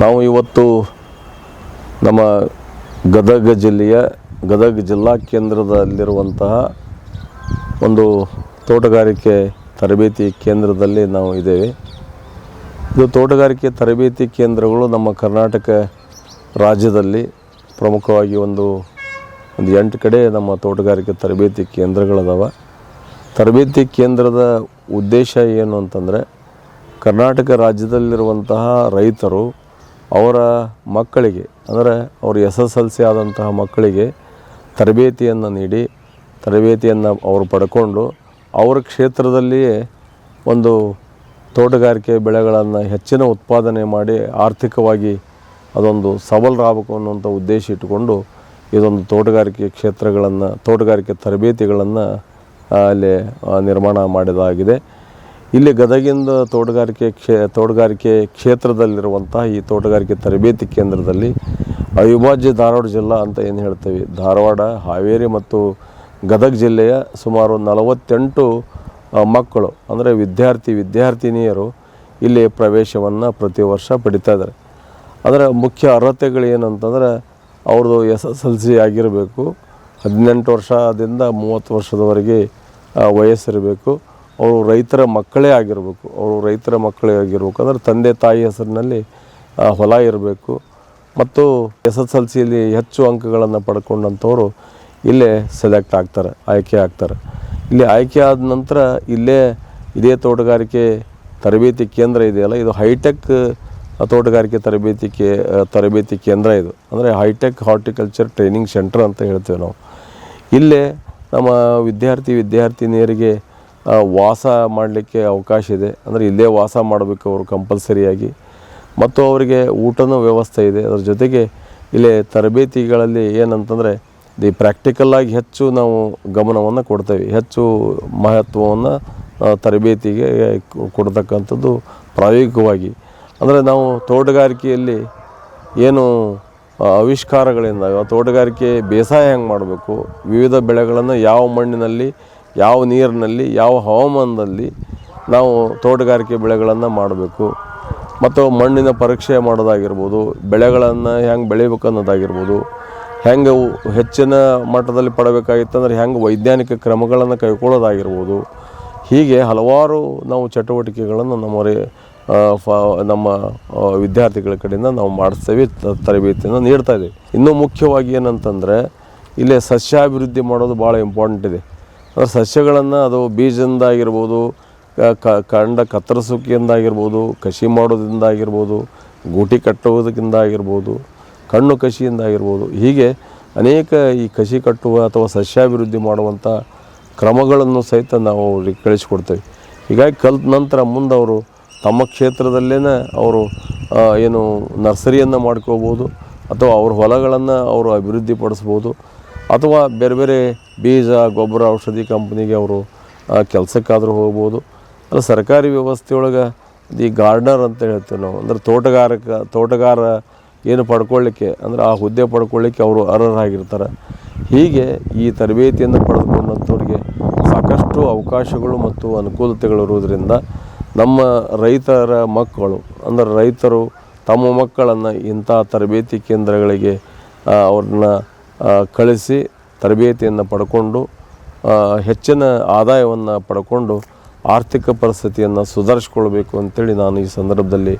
ನಾವು ಇವತ್ತು ನಮ್ಮ ಗದಗ ಜಿಲ್ಲೆಯ, ಗದಗ ಜಿಲ್ಲಾ ಕೇಂದ್ರದಲ್ಲಿರುವಂತಹ ಒಂದು ತೋಟಗಾರಿಕೆ ತರಬೇತಿ ಕೇಂದ್ರದಲ್ಲಿ ನಾವು ಇದ್ದೇವೆ. ಇದು ತೋಟಗಾರಿಕೆ ತರಬೇತಿ ಕೇಂದ್ರಗಳು ನಮ್ಮ ಕರ್ನಾಟಕ ರಾಜ್ಯದಲ್ಲಿ ಪ್ರಮುಖವಾಗಿ ಒಂದು ಒಂದು ಎಂಟು ಕಡೆ ನಮ್ಮ ತೋಟಗಾರಿಕೆ ತರಬೇತಿ ಕೇಂದ್ರಗಳದಾವ. ತರಬೇತಿ ಕೇಂದ್ರದ ಉದ್ದೇಶ ಏನು ಅಂತಂದರೆ, ಕರ್ನಾಟಕ ರಾಜ್ಯದಲ್ಲಿರುವಂತಹ ರೈತರು ಅವರ ಮಕ್ಕಳಿಗೆ, ಅಂದರೆ ಅವರು ಎಸ್ ಎಸ್ ಎಲ್ ಸಿ ಆದಂತಹ ಮಕ್ಕಳಿಗೆ ತರಬೇತಿಯನ್ನು ನೀಡಿ, ತರಬೇತಿಯನ್ನು ಅವರು ಪಡ್ಕೊಂಡು ಅವರ ಕ್ಷೇತ್ರದಲ್ಲಿಯೇ ಒಂದು ತೋಟಗಾರಿಕೆ ಬೆಳೆಗಳನ್ನು ಹೆಚ್ಚಿನ ಉತ್ಪಾದನೆ ಮಾಡಿ ಆರ್ಥಿಕವಾಗಿ ಅದೊಂದು ಸಬಲರಾಗಬೇಕು ಅನ್ನುವಂಥ ಉದ್ದೇಶ ಇಟ್ಟುಕೊಂಡು ಇದೊಂದು ತೋಟಗಾರಿಕೆ ಕ್ಷೇತ್ರಗಳನ್ನು, ತೋಟಗಾರಿಕೆ ತರಬೇತಿಗಳನ್ನು ಅಲ್ಲಿ ನಿರ್ಮಾಣ ಮಾಡಿದಾಗಿದೆ. ಇಲ್ಲಿ ಗದಗಿಂದ ತೋಟಗಾರಿಕೆ ಕ್ಷೇ, ತೋಟಗಾರಿಕೆ ಕ್ಷೇತ್ರದಲ್ಲಿರುವಂತಹ ಈ ತೋಟಗಾರಿಕೆ ತರಬೇತಿ ಕೇಂದ್ರದಲ್ಲಿ ಅವಿಭಾಜ್ಯ ಧಾರವಾಡ ಜಿಲ್ಲಾ ಅಂತ ಏನು ಹೇಳ್ತೇವೆ? ಧಾರವಾಡ, ಹಾವೇರಿ ಮತ್ತು ಗದಗ ಜಿಲ್ಲೆಯ ಸುಮಾರು ನಲವತ್ತೆಂಟು ಮಕ್ಕಳು, ಅಂದರೆ ವಿದ್ಯಾರ್ಥಿ, ವಿದ್ಯಾರ್ಥಿನಿಯರು ಇಲ್ಲಿ ಪ್ರವೇಶವನ್ನು ಪ್ರತಿ ವರ್ಷ ಪಡಿತಾ ಇದ್ದಾರೆ. ಅದರ ಮುಖ್ಯ ಅರ್ಹತೆಗಳು ಏನಂತಂದರೆ ಅವ್ರದ್ದು ಎಸ್ ಎಸ್ ಎಲ್ ಸಿ ಆಗಿರಬೇಕು, ಹದಿನೆಂಟು ವರ್ಷದಿಂದ ಮೂವತ್ತು ವರ್ಷದವರೆಗೆ ವಯಸ್ಸಿರಬೇಕು. ಅವರು ರೈತರ ಮಕ್ಕಳೇ ಆಗಿರಬೇಕು. ಅವರು ರೈತರ ಮಕ್ಕಳೇ ಆಗಿರಬೇಕು. ಅಂದರೆ ತಂದೆ ತಾಯಿ ಹೆಸರಿನಲ್ಲಿ ಹೊಲ ಇರಬೇಕು. ಮತ್ತು ಎಸ್ ಎಸ್ ಎಲ್ ಸಿಯಲ್ಲಿ ಹೆಚ್ಚು ಅಂಕಗಳನ್ನು ಪಡ್ಕೊಂಡಂಥವರು ಇಲ್ಲೇ ಸೆಲೆಕ್ಟ್ ಆಗ್ತಾರೆ, ಆಯ್ಕೆ ಆಗ್ತಾರೆ. ಇಲ್ಲಿ ಆಯ್ಕೆ ಆದ ನಂತರ ಇಲ್ಲೇ ಇದೇ ತೋಟಗಾರಿಕೆ ತರಬೇತಿ ಕೇಂದ್ರ ಇದೆಯಲ್ಲ, ಇದು ಹೈಟೆಕ್ ತೋಟಗಾರಿಕೆ ತರಬೇತಿ ಕೇ ತರಬೇತಿ ಕೇಂದ್ರ ಇದು. ಅಂದರೆ ಹೈಟೆಕ್ ಹಾರ್ಟಿಕಲ್ಚರ್ ಟ್ರೈನಿಂಗ್ ಸೆಂಟರ್ ಅಂತ ಹೇಳ್ತೇವೆ ನಾವು. ಇಲ್ಲೇ ನಮ್ಮ ವಿದ್ಯಾರ್ಥಿ, ವಿದ್ಯಾರ್ಥಿನಿಯರಿಗೆ ವಾಸ ಮಾಡಲಿಕ್ಕೆ ಅವಕಾಶ ಇದೆ. ಅಂದರೆ ಇಲ್ಲೇ ವಾಸ ಮಾಡಬೇಕು ಅವರು ಕಂಪಲ್ಸರಿಯಾಗಿ ಮತ್ತು ಅವರಿಗೆ ಊಟನೂ ವ್ಯವಸ್ಥೆ ಇದೆ. ಅದರ ಜೊತೆಗೆ ಇಲ್ಲಿ ತರಬೇತಿಗಳಲ್ಲಿ ಏನಂತಂದರೆ, ದಿ ಪ್ರಾಕ್ಟಿಕಲ್ಲಾಗಿ ಹೆಚ್ಚು ನಾವು ಗಮನವನ್ನು ಕೊಡ್ತೇವೆ. ಹೆಚ್ಚು ಮಹತ್ವವನ್ನು ತರಬೇತಿಗೆ ಕೊಡ್ತಕ್ಕಂಥದ್ದು ಪ್ರಾಯೋಗಿಕವಾಗಿ. ಅಂದರೆ ನಾವು ತೋಟಗಾರಿಕೆಯಲ್ಲಿ ಏನು ಆವಿಷ್ಕಾರಗಳಿಂದ, ತೋಟಗಾರಿಕೆ ಬೇಸಾಯ ಹೆಂಗೆ ಮಾಡಬೇಕು, ವಿವಿಧ ಬೆಳೆಗಳನ್ನು ಯಾವ ಮಣ್ಣಿನಲ್ಲಿ ಯಾವ ನೀರಿನಲ್ಲಿ, ಯಾವ ಹವಾಮಾನದಲ್ಲಿ ನಾವು ತೋಟಗಾರಿಕೆ ಬೆಳೆಗಳನ್ನು ಮಾಡಬೇಕು. ಮತ್ತು ಮಣ್ಣಿನ ಪರೀಕ್ಷೆ ಮಾಡೋದಾಗಿರ್ಬೋದು, ಬೆಳೆಗಳನ್ನು ಹೆಂಗೆ ಬೆಳಿಬೇಕು ಅನ್ನೋದಾಗಿರ್ಬೋದು, ಹೆಂಗೆ ಹೆಚ್ಚಿನ ಮಟ್ಟದಲ್ಲಿ ಪಡಬೇಕಾಗಿತ್ತಂದ್ರೆ ಹೆಂಗೆ ವೈಜ್ಞಾನಿಕ ಕ್ರಮಗಳನ್ನು ಕೈಗೊಳ್ಳೋದಾಗಿರ್ಬೋದು. ಹೀಗೆ ಹಲವಾರು ನಾವು ಚಟುವಟಿಕೆಗಳನ್ನು ನಮ್ಮ ಫ- ನಮ್ಮ ವಿದ್ಯಾರ್ಥಿಗಳ ಕಡೆಯಿಂದ ನಾವು ಮಾಡಿಸ್ತೇವೆ ತರಬೇತಿಯನ್ನು ನೀಡ್ತಾ ಇದ್ದೀವಿ. ಇನ್ನೂ ಮುಖ್ಯವಾಗಿ ಏನಂತಂದರೆ, ಇಲ್ಲೇ ಸಸ್ಯಾಭಿವೃದ್ಧಿ ಮಾಡೋದು ಭಾಳ ಇಂಪಾರ್ಟೆಂಟ್ ಇದೆ. ಸಸ್ಯಗಳನ್ನು ಅದು ಬೀಜದಿಂದ ಆಗಿರ್ಬೋದು ಕ- ಕ- ಕಾಂಡ ಕತ್ತರಿಸೋಕೆಯಿಂದ ಆಗಿರ್ಬೋದು ಕಸಿ ಮಾಡೋದ್ರಿಂದ ಆಗಿರ್ಬೋದು ಗೂಟಿ ಕಟ್ಟುವುದಕ್ಕಿಂದ ಆಗಿರ್ಬೋದು ಕಣ್ಣು ಕಸಿಯಿಂದ ಆಗಿರ್ಬೋದು ಹೀಗೆ ಅನೇಕ ಈ ಕಸಿ ಕಟ್ಟುವ ಅಥವಾ ಸಸ್ಯಾಭಿವೃದ್ಧಿ ಮಾಡುವಂಥ ಕ್ರಮಗಳನ್ನು ಸಹಿತ ನಾವು ಅವ್ರಿಗೆ ಕಳಿಸ್ಕೊಡ್ತೇವೆ ಹೀಗಾಗಿ ಕಲ್ತ ನಂತರ ಮುಂದೆ ಅವರು ತಮ್ಮ ಕ್ಷೇತ್ರದಲ್ಲೇ ಅವರು ಏನು ನರ್ಸರಿಯನ್ನು ಮಾಡ್ಕೋಬೋದು, ಅಥವಾ ಅವ್ರ ಹೊಲಗಳನ್ನು ಅವರು ಅಭಿವೃದ್ಧಿಪಡಿಸ್ಬೋದು ಅಥವಾ ಬೇರೆ ಬೇರೆ ಬೀಜ, ಗೊಬ್ಬರ, ಔಷಧಿ ಕಂಪ್ನಿಗೆ ಅವರು ಕೆಲಸಕ್ಕಾದರೂ ಹೋಗ್ಬೋದು. ಅಲ್ಲ, ಸರ್ಕಾರಿ ವ್ಯವಸ್ಥೆಯೊಳಗೆ ದಿ ಗಾರ್ಡನರ್ ಅಂತ ಹೇಳ್ತೇವೆ ನಾವು. ಅಂದರೆ ತೋಟಗಾರಕ, ತೋಟಗಾರ ಏನು ಪಡ್ಕೊಳ್ಳಿಕ್ಕೆ, ಅಂದರೆ ಆ ಹುದ್ದೆ ಪಡ್ಕೊಳ್ಳಿಕ್ಕೆ ಅವರು ಅರ್ಹರಾಗಿರ್ತಾರೆ. ಹೀಗೆ ಈ ತರಬೇತಿಯನ್ನು ಪಡೆದುಕೊಂಡಂಥವ್ರಿಗೆ ಸಾಕಷ್ಟು ಅವಕಾಶಗಳು ಮತ್ತು ಅನುಕೂಲತೆಗಳು ಇರುವುದರಿಂದ ನಮ್ಮ ರೈತರ ಮಕ್ಕಳು, ಅಂದರೆ ರೈತರು ತಮ್ಮ ಮಕ್ಕಳನ್ನು ಇಂಥ ತರಬೇತಿ ಕೇಂದ್ರಗಳಿಗೆ ಅವ್ರನ್ನ ಕಳಿಸಿ ತರಬೇತಿಯನ್ನು ಪಡ್ಕೊಂಡು ಹೆಚ್ಚಿನ ಆದಾಯವನ್ನು ಪಡ್ಕೊಂಡು ಆರ್ಥಿಕ ಪರಿಸ್ಥಿತಿಯನ್ನು ಸುಧಾರಿಸ್ಕೊಳ್ಬೇಕು ಅಂತೇಳಿ ನಾನು ಈ ಸಂದರ್ಭದಲ್ಲಿ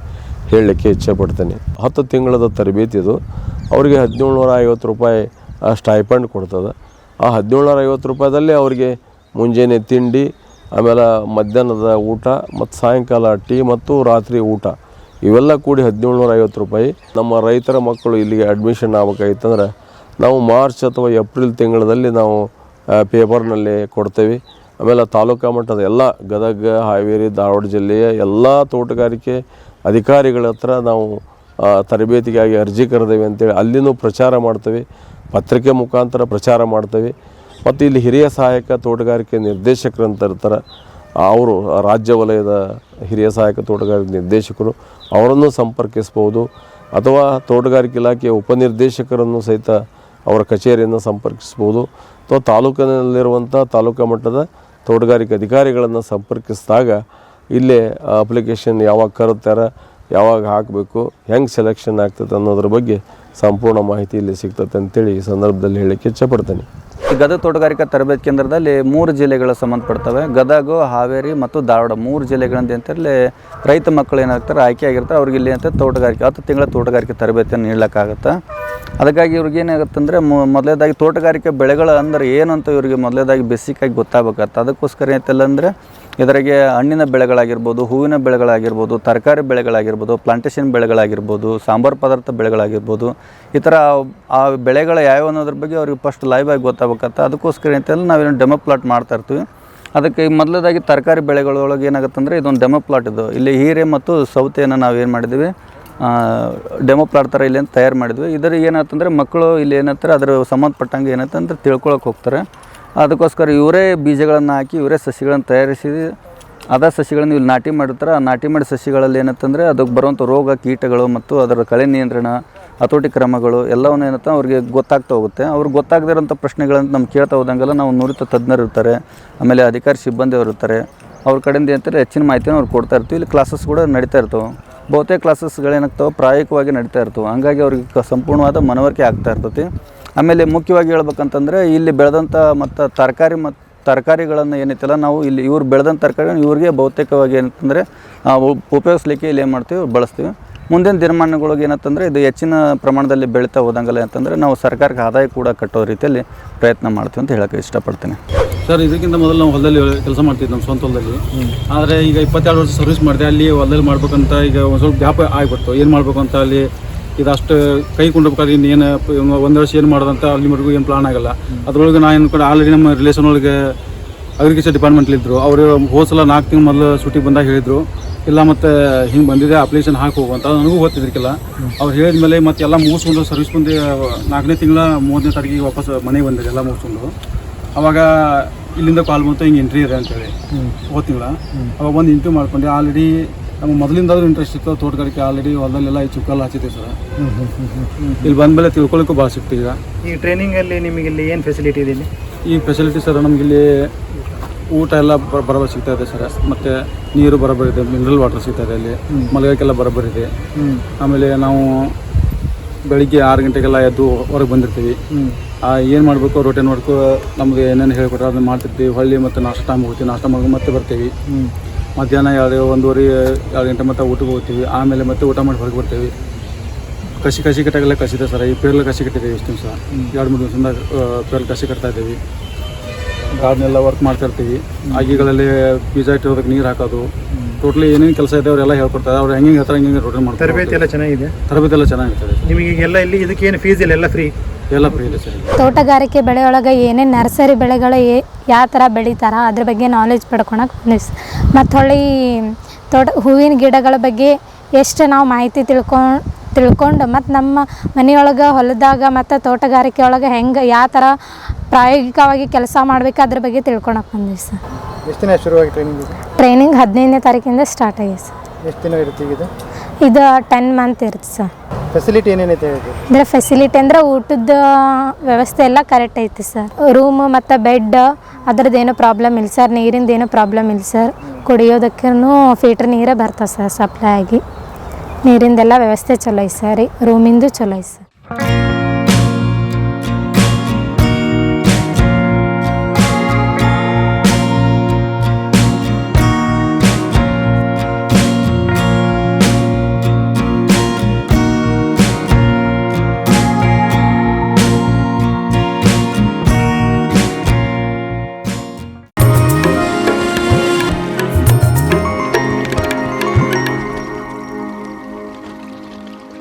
ಹೇಳಲಿಕ್ಕೆ ಇಚ್ಛೆಪಡ್ತೇನೆ. ಹತ್ತು ತಿಂಗಳದ ತರಬೇತಿ ಇದು. ಅವರಿಗೆ ಹದಿನೇಳುನೂರ ಐವತ್ತು ರೂಪಾಯಿ ಸ್ಟೈಪಂಡ್ ಕೊಡ್ತದೆ. ಆ ಹದಿನೇಳುನೂರ ಐವತ್ತು ರೂಪಾಯಿದಲ್ಲೇ ಅವರಿಗೆ ಮುಂಜಾನೆ ತಿಂಡಿ, ಆಮೇಲೆ ಮಧ್ಯಾಹ್ನದ ಊಟ, ಮತ್ತು ಸಾಯಂಕಾಲ ಟೀ ಮತ್ತು ರಾತ್ರಿ ಊಟ. ಇವೆಲ್ಲ ಕೂಡಿ ಹದಿನೇಳುನೂರ ಐವತ್ತು ರೂಪಾಯಿ. ನಮ್ಮ ರೈತರ ಮಕ್ಕಳು ಇಲ್ಲಿಗೆ ಅಡ್ಮಿಷನ್ ಆಗ್ಬೇಕಾಗಿತ್ತಂದ್ರೆ ನಾವು ಮಾರ್ಚ್ ಅಥವಾ ಏಪ್ರಿಲ್ ತಿಂಗಳಲ್ಲಿ ನಾವು ಪೇಪರ್ನಲ್ಲಿ ಕೊಡ್ತೇವೆ. ಆಮೇಲೆ ತಾಲೂಕಾ ಮಟ್ಟದ ಎಲ್ಲ ಗದಗ, ಹಾವೇರಿ, ಧಾರವಾಡ ಜಿಲ್ಲೆಯ ಎಲ್ಲ ತೋಟಗಾರಿಕೆ ಅಧಿಕಾರಿಗಳ ಹತ್ರ ನಾವು ತರಬೇತಿಗಾಗಿ ಅರ್ಜಿ ಕರೆದೇವೆ ಅಂತೇಳಿ ಅಲ್ಲಿನೂ ಪ್ರಚಾರ ಮಾಡ್ತೇವೆ. ಪತ್ರಿಕೆ ಮುಖಾಂತರ ಪ್ರಚಾರ ಮಾಡ್ತೇವೆ. ಮತ್ತು ಇಲ್ಲಿ ಹಿರಿಯ ಸಹಾಯಕ ತೋಟಗಾರಿಕೆ ನಿರ್ದೇಶಕರಂತ ಇರ್ತಾರೆ, ಅವರು ರಾಜ್ಯ ವಲಯದ ಹಿರಿಯ ಸಹಾಯಕ ತೋಟಗಾರಿಕೆ ನಿರ್ದೇಶಕರು, ಅವರನ್ನು ಸಂಪರ್ಕಿಸ್ಬೋದು. ಅಥವಾ ತೋಟಗಾರಿಕೆ ಇಲಾಖೆಯ ಉಪನಿರ್ದೇಶಕರನ್ನು ಸಹಿತ ಅವರ ಕಚೇರಿಯನ್ನು ಸಂಪರ್ಕಿಸ್ಬೋದು ಅಥವಾ ತಾಲೂಕಿನಲ್ಲಿರುವಂಥ ತಾಲೂಕು ಮಟ್ಟದ ತೋಟಗಾರಿಕೆ ಅಧಿಕಾರಿಗಳನ್ನು ಸಂಪರ್ಕಿಸಿದಾಗ ಇಲ್ಲೇ ಅಪ್ಲಿಕೇಶನ್ ಯಾವಾಗ ಕರುತ್ತಾರೆ, ಯಾವಾಗ ಹಾಕಬೇಕು, ಹೆಂಗೆ ಸೆಲೆಕ್ಷನ್ ಆಗ್ತದೆ ಅನ್ನೋದ್ರ ಬಗ್ಗೆ ಸಂಪೂರ್ಣ ಮಾಹಿತಿ ಇಲ್ಲಿ ಸಿಗ್ತದೆ ಅಂತೇಳಿ ಈ ಸಂದರ್ಭದಲ್ಲಿ ಹೇಳಕ್ಕೆ ಇಚ್ಛಪಡ್ತೇನೆ. ಗದಗ ತೋಟಗಾರಿಕಾ ತರಬೇತಿ ಕೇಂದ್ರದಲ್ಲಿ ಮೂರು ಜಿಲ್ಲೆಗಳು ಸಂಬಂಧಪಡ್ತವೆ. ಗದಗ, ಹಾವೇರಿ ಮತ್ತು ಧಾರವಾಡ. ಮೂರು ಜಿಲ್ಲೆಗಳಿಂದ ಅಂತೇಳಿ ರೈತ ಮಕ್ಕಳು ಏನಾಗ್ತಾರೆ ಆಯ್ಕೆ ಆಗಿರ್ತಾರೆ ಅವ್ರಿಗೆ ಇಲ್ಲಿ ಅಂತ ತೋಟಗಾರಿಕೆ, ಹತ್ತು ತಿಂಗಳ ತೋಟಗಾರಿಕೆ ತರಬೇತಿಯನ್ನು ನೀಡಲಿಕ್ಕಾಗತ್ತೆ. ಅದಕ್ಕಾಗಿ ಇವ್ರಿಗೆ ಏನಾಗುತ್ತೆ ಅಂದರೆ ಮೊದಲೇದಾಗಿ ತೋಟಗಾರಿಕೆ ಬೆಳೆಗಳು ಅಂದ್ರೆ ಏನು ಅಂತ ಇವರಿಗೆ ಮೊದಲೇದಾಗಿ ಬೇಸಿಕ್ಕಾಗಿ ಗೊತ್ತಾಗಬೇಕಾಗತ್ತೆ. ಅದಕ್ಕೋಸ್ಕರ ಏನೈತಲ್ಲ ಅಂದರೆ ಇದರಿಗೆ ಹಣ್ಣಿನ ಬೆಳೆಗಳಾಗಿರ್ಬೋದು, ಹೂವಿನ ಬೆಳೆಗಳಾಗಿರ್ಬೋದು, ತರಕಾರಿ ಬೆಳೆಗಳಾಗಿರ್ಬೋದು ಪ್ಲಾಂಟೇಶನ್ ಬೆಳೆಗಳಾಗಿರ್ಬೋದು, ಸಾಂಬಾರು ಪದಾರ್ಥ ಬೆಳೆಗಳಾಗಿರ್ಬೋದು, ಈ ಥರ ಆ ಬೆಳೆಗಳ ಯಾವ ಅನ್ನೋದ್ರ ಬಗ್ಗೆ ಅವ್ರಿಗೆ ಫಸ್ಟ್ ಲೈವ್ ಆಗಿ ಗೊತ್ತಾಗಬೇಕತ್ತ ಅದಕ್ಕೋಸ್ಕರ ಅಂತೇಳಿ ನಾವೇನು ಡೆಮೋ ಪ್ಲಾಟ್ ಮಾಡ್ತಾ ಇರ್ತೀವಿ. ಅದಕ್ಕೆ ಮೊದಲದಾಗಿ ತರಕಾರಿ ಬೆಳೆಗಳೊಳಗೆ ಏನಾಗುತ್ತೆ ಅಂದರೆ ಇದೊಂದು ಡೆಮೋ ಪ್ಲಾಟ್ ಇದು. ಇಲ್ಲಿ ಹೀರೆ ಮತ್ತು ಸೌತೆಯನ್ನು ನಾವು ಏನು ಮಾಡಿದ್ವಿ ಡೆಮೋ ಪ್ಲಾಟ್ ಥರ ಇಲ್ಲಿ ತಯಾರು ಮಾಡಿದ್ವಿ. ಇದರ ಏನಾಯ್ತಂದ್ರೆ ಮಕ್ಕಳು ಇಲ್ಲಿ ಏನಂತಾರೆ ಅದರ ಸಂಬಂಧಪಟ್ಟಂಗೆ ಏನಂತಂದ್ರೆ ತಿಳ್ಕೊಳಕ್ಕೆ ಹೋಗ್ತಾರೆ. ಅದಕ್ಕೋಸ್ಕರ ಇವರೇ ಬೀಜಗಳನ್ನು ಹಾಕಿ, ಇವರೇ ಸಸಿಗಳನ್ನು ತಯಾರಿಸಿ ಅದ ಸಸಿಗಳನ್ನು ಇಲ್ಲಿ ನಾಟಿ ಮಾಡಿರ್ತಾರೆ. ಆ ನಾಟಿ ಮಾಡಿದ ಸಸಿಗಳಲ್ಲಿ ಏನಂತಂದರೆ ಅದಕ್ಕೆ ಬರುವಂಥ ರೋಗ ಕೀಟಗಳು ಮತ್ತು ಅದರ ಕಳೆ ನಿಯಂತ್ರಣ, ಹತೋಟಿ ಕ್ರಮಗಳು ಎಲ್ಲವನ್ನು ಏನಂತ ಅವ್ರಿಗೆ ಗೊತ್ತಾಗ್ತಾ ಹೋಗುತ್ತೆ. ಅವ್ರಿಗೆ ಗೊತ್ತಾಗದಿರೋಂಥ ಪ್ರಶ್ನೆಗಳನ್ನು ನಮ್ಗೆ ಕೇಳ್ತಾ ಹೋದಂಗೆಲ್ಲ ನಾವು ನುರಿತ ತಜ್ಞರು ಇರ್ತಾರೆ. ಆಮೇಲೆ ಅಧಿಕಾರಿ ಸಿಬ್ಬಂದಿ ಇರ್ತಾರೆ. ಅವ್ರ ಕಡೆಯಿಂದ ಏನಂತಾರೆ ಹೆಚ್ಚಿನ ಮಾಹಿತಿನ ಅವ್ರು ಕೊಡ್ತಾ ಇರ್ತೀವಿ. ಇಲ್ಲಿ ಕ್ಲಾಸಸ್ ಕೂಡ ನಡೀತಾ ಇರ್ತವೆ. ಬಹುತೇಕ ಕ್ಲಾಸಸ್ಗಳೇನಾಗ್ತವೆ ಪ್ರಾಯೋಗಿಕವಾಗಿ ನಡೀತಾ ಇರ್ತವೆ. ಹಂಗಾಗಿ ಅವ್ರಿಗೆ ಸಂಪೂರ್ಣವಾದ ಮನವರಿಕೆ ಆಗ್ತಾ ಇರ್ತೈತಿ. ಆಮೇಲೆ ಮುಖ್ಯವಾಗಿ ಹೇಳ್ಬೇಕಂತಂದರೆ ಇಲ್ಲಿ ಬೆಳೆದಂಥ ಮತ್ತು ತರಕಾರಿ ಮತ್ತು ತರಕಾರಿಗಳನ್ನು ಏನೈತಲ್ಲ ನಾವು ಇಲ್ಲಿ ಇವ್ರು ಬೆಳೆದಂಥ ತರಕಾರಿ ಇವ್ರಿಗೆ ಬಹುತೇಕವಾಗಿ ಏನಂತಂದರೆ ಉಪಯೋಗಿಸ್ಲಿಕ್ಕೆ ಇಲ್ಲಿ ಏನು ಮಾಡ್ತೀವಿ, ಬಳಸ್ತೀವಿ. ಮುಂದಿನ ದಿನಮಾನಗಳಿಗೆ ಏನಂತಂದರೆ, ಇದು ಹೆಚ್ಚಿನ ಪ್ರಮಾಣದಲ್ಲಿ ಬೆಳೀತಾ ಹೋದಂಗಲ್ಲ ಅಂತಂದರೆ, ನಾವು ಸರ್ಕಾರಕ್ಕೆ ಆದಾಯ ಕೂಡ ಕಟ್ಟೋ ರೀತಿಯಲ್ಲಿ ಪ್ರಯತ್ನ ಮಾಡ್ತೀವಿ ಅಂತ ಹೇಳೋಕ್ಕೆ ಇಷ್ಟಪಡ್ತೀನಿ. ಸರ್, ಇದಕ್ಕಿಂತ ಮೊದಲು ನಾವು ಹೊಲದಲ್ಲಿ ಕೆಲಸ ಮಾಡ್ತಿದ್ವಿ ನಮ್ಮ ಸ್ವಂತ ಹೊಲದಲ್ಲಿ. ಆದರೆ ಈಗ ಇಪ್ಪತ್ತೆರಡು ವರ್ಷ ಸರ್ವಿಸ್ ಮಾಡಿದೆ, ಅಲ್ಲಿ ಹೊಲದಲ್ಲಿ ಮಾಡ್ಬೇಕಂತ ಈಗ ಒಂದು ಸ್ವಲ್ಪ ಗ್ಯಾಪ್ ಆಗಿಬಿಡ್ತು. ಏನು ಮಾಡಬೇಕು ಅಂತ ಅಲ್ಲಿ ಇದಷ್ಟು ಕೈ ಕೊಂಡ್ಬೇಕಾದ್ರೆ ಇನ್ನೇನು ಒಂದು ವರ್ಷ ಏನು ಮಾಡೋದಂತ ಅಲ್ಲಿವರೆಗೂ ಏನು ಪ್ಲಾನ್ ಆಗಲ್ಲ. ಅದ್ರೊಳಗೆ ನಾನು ಕೂಡ ಆಲ್ರೆಡಿ ನಮ್ಮ ರಿಲೇಷನ್ ಒಳಗೆ ಅಗ್ರಿಕಲ್ಚರ್ ಡಿಪಾರ್ಟ್ಮೆಂಟ್ಲಿದ್ದರು ಅವರು ಹೋದ್ಸಲ ನಾಲ್ಕು ತಿಂಗಳು ಮೊದಲು ಸೂಟಿಗೆ ಬಂದಾಗ ಹೇಳಿದರು. ಇಲ್ಲ ಮತ್ತು ಹಿಂಗೆ ಬಂದಿದೆ ಅಪ್ಲಿಕೇಶನ್ ಹಾಕಿ ಹೋಗು ಅಂತ. ನನಗೂ ಗೊತ್ತಿದ್ರಿಕಿಲ್ಲ ಅವ್ರು ಹೇಳಿದ ಮೇಲೆ ಮತ್ತೆ ಎಲ್ಲ ಮುಗಿಸ್ಕೊಂಡು ಸರ್ವಿಸ್ ಬಂದು ನಾಲ್ಕನೇ ತಿಂಗಳ ಮೂರನೇ ತಾರೀಕಿಗೆ ವಾಪಸ್ ಮನೆಗೆ ಬಂದಿದೆ ಎಲ್ಲ ಮುಗಿಸ್ಕೊಂಡು. ಅವಾಗ ಇಲ್ಲಿಂದ ಕಾಲ್ ಬಂತು, ಹಿಂಗೆ ಎಂಟ್ರಿ ಇದೆ ಅಂತೇಳಿ. ಹೋದ ಅವಾಗ ಒಂದು ಇಂಟ್ರಿ ಮಾಡ್ಕೊಂಡೆ. ಆಲ್ರೆಡಿ ನಮ್ಮ ಮೊದಲಿಂದಾದ್ರೂ ಇಂಟ್ರೆಸ್ಟ್ ಇತ್ತು. ತೋಟಗಾರಿಕೆ ಆಲ್ರೆಡಿ ಹೊಲದಲ್ಲೆಲ್ಲ ಈ ಚುಕ್ಕಲ್ಲ ಹಚ್ಚಿದೆ ಸರ್. ಇಲ್ಲಿ ಬಂದಮೇಲೆ ತಿಳ್ಕೊಳ್ಳೋಕ್ಕೂ ಭಾಳ ಸಿಕ್ತು ಈಗ. ಈ ಟ್ರೈನಿಂಗಲ್ಲಿ ನಿಮಗೆ ಇಲ್ಲಿ ಏನು ಫೆಸಿಲಿಟಿ ಇದೆ ಇಲ್ಲಿ? ಈ ಫೆಸಿಲಿಟಿ ಸರ್ ನಮಗಿಲ್ಲಿ ಊಟ ಎಲ್ಲ ಬರ ಬರೋಬ್ಬರಿ ಸಿಗ್ತಾ ಇದೆ ಸರ್. ಮತ್ತು ನೀರು ಬರೋಬ್ಬರಿ ಇದೆ ಮಿನರಲ್ ವಾಟರ್ ಸಿಗ್ತಾ ಇದೆ ಅಲ್ಲಿ. ಮಲಗಕ್ಕೆಲ್ಲ ಬರೋಬ್ಬರಿ ಇದೆ. ಆಮೇಲೆ ನಾವು ಬೆಳಿಗ್ಗೆ ಆರು ಗಂಟೆಗೆಲ್ಲ ಎದ್ದು ಹೊರಗೆ ಬಂದಿರ್ತೀವಿ. ಏನು ಮಾಡಬೇಕು ರೊಟೀನ್ ವರ್ಕು ನಮಗೆ ಏನೇನು ಹೇಳ್ಕೊಟ್ರೆ ಅದನ್ನ ಮಾಡ್ತಿರ್ತೀವಿ. ಹೊಳ್ಳಿ ಮತ್ತು ನಾಷ್ಟ ಟೈಮ್ ಹೋಗ್ತೀವಿ ನಾಷ್ಟ ಮಾಡಿ ಮತ್ತೆ ಬರ್ತೀವಿ. ಮಧ್ಯಾಹ್ನ ಎರಡು ಒಂದೂವರೆ ಎರಡು ಗಂಟೆ ಮತ್ತೆ ಊಟಕ್ಕೆ ಹೋಗ್ತೀವಿ. ಆಮೇಲೆ ಮತ್ತೆ ಊಟ ಮಾಡಿ ಹೊರಗೆ ಬರ್ತೀವಿ. ಕಸಿ ಕಸಿ ಕಟ್ಟಾಗೆಲ್ಲ ಕಸಿದೆ ಸರ್. ಈ ಪೇರ್ಲ ಕಸಿ ಕಟ್ಟಿದ್ದೀವಿ ಇಷ್ಟು ದಿವಸ. ಎರಡು ಮೂರು ದಿವಸದಿಂದ ಪೇರ್ಲ ಕಸಿ ಕಟ್ತಾ ಇದ್ದೀವಿ. ಗಾರ್ಡ್ನೆಲ್ಲ ವರ್ಕ್ ಮಾಡ್ತಾ ಇರ್ತೀವಿ. ಆಗಿಗಳಲ್ಲಿ ಬೀಜ ಇಟ್ಟಿರೋದಕ್ಕೆ ನೀರು ಹಾಕೋದು. ಟೋಟ್ಲಿ ಏನೇನು ಕೆಲಸ ಇದೆ ಅವರೆಲ್ಲ ಹೇಳ್ಕೊಡ್ತಾರೆ. ಅವ್ರು ಹೆಂಗೆ ಹೇಳ್ತಾರೆ ಹೆಂಗೆ ರೋಟೇಟ್ ಮಾಡ್ತಾರೆ. ತರಬೇತಿ ಎಲ್ಲ ಚೆನ್ನಾಗಿದೆ ತರಬೇತಿ ಎಲ್ಲ ಚೆನ್ನಾಗಿರ್ತದೆ. ನಿಮಗೆ ಎಲ್ಲ ಇಲ್ಲಿ ಇದಕ್ಕೆ ಏನು ಫೀಸ್ ಇಲ್ಲ ಎಲ್ಲ ಫ್ರೀ ಎಲ್ಲ ಫ್ರೀ ಇದೆ ಸರ್. ತೋಟಗಾರಿಕೆ ಬೆಳೆಯೊಳಗೆ ಏನೇನು ನರ್ಸರಿ ಬೆಳೆಗಳು ಯಾವ ಥರ ಬೆಳಿತಾರ ಅದ್ರ ಬಗ್ಗೆ ನಾಲೆಜ್ ಪಡ್ಕೊಳಕ್ಕೆ ಬಂದಿವಿ ಮತ್ತು ಹೊಳ್ಳಿ ತೋಟ ಹೂವಿನ ಗಿಡಗಳ ಬಗ್ಗೆ ಎಷ್ಟು ನಾವು ಮಾಹಿತಿ ತಿಳ್ಕೊ ತಿಳ್ಕೊಂಡು ಮತ್ತು ನಮ್ಮ ಮನೆಯೊಳಗೆ ಹೊಲದಾಗ ಮತ್ತು ತೋಟಗಾರಿಕೆ ಒಳಗೆ ಹೆಂಗೆ ಯಾವ ಥರ ಪ್ರಾಯೋಗಿಕವಾಗಿ ಕೆಲಸ ಮಾಡಬೇಕು ಅದ್ರ ಬಗ್ಗೆ ತಿಳ್ಕೊಳಕ್ಕೆ ಬಂದಿವಿ ಸರ್. ಎಷ್ಟು ದಿನ ಶುರುವಾಗಿ ಟ್ರೈನಿಂಗ್ ಟ್ರೈನಿಂಗ್ ಹದಿನೈದನೇ ತಾರೀಕಿಂದ ಸ್ಟಾರ್ಟ್ ಆಗಿದೆ ಸರ್. ಎಷ್ಟು ದಿನ ಇರುತ್ತೆ ಇದು ಟೆನ್ ಮಂತ್ ಇರುತ್ತೆ ಸರ್ ಫೆಸಿಲಿಟಿ ಏನೇನೈತೆ ಅಂದರೆ ಫೆಸಿಲಿಟಿ ಅಂದ್ರೆ ಊಟದ ವ್ಯವಸ್ಥೆ ಎಲ್ಲ ಕರೆಕ್ಟ್ ಐತಿ ಸರ್ ರೂಮ್ ಮತ್ತು ಬೆಡ್ ಅದ್ರದ್ದೇನು ಪ್ರಾಬ್ಲಮ್ ಇಲ್ಲ ಸರ್ ನೀರಿಂದು ಏನೂ ಪ್ರಾಬ್ಲಮ್ ಇಲ್ಲ ಸರ್ ಕುಡಿಯೋದಕ್ಕೂ ಫಿಲ್ಟರ್ ನೀರೇ ಬರ್ತದೆ ಸರ್ ಸಪ್ಲೈ ಆಗಿ. ನೀರಿಂದೆಲ್ಲ ವ್ಯವಸ್ಥೆ ಚಲೋ ಐತೆ ಸರ್ ರೂಮಿಂದು ಚಲೋ ಐತೆ ಸರ್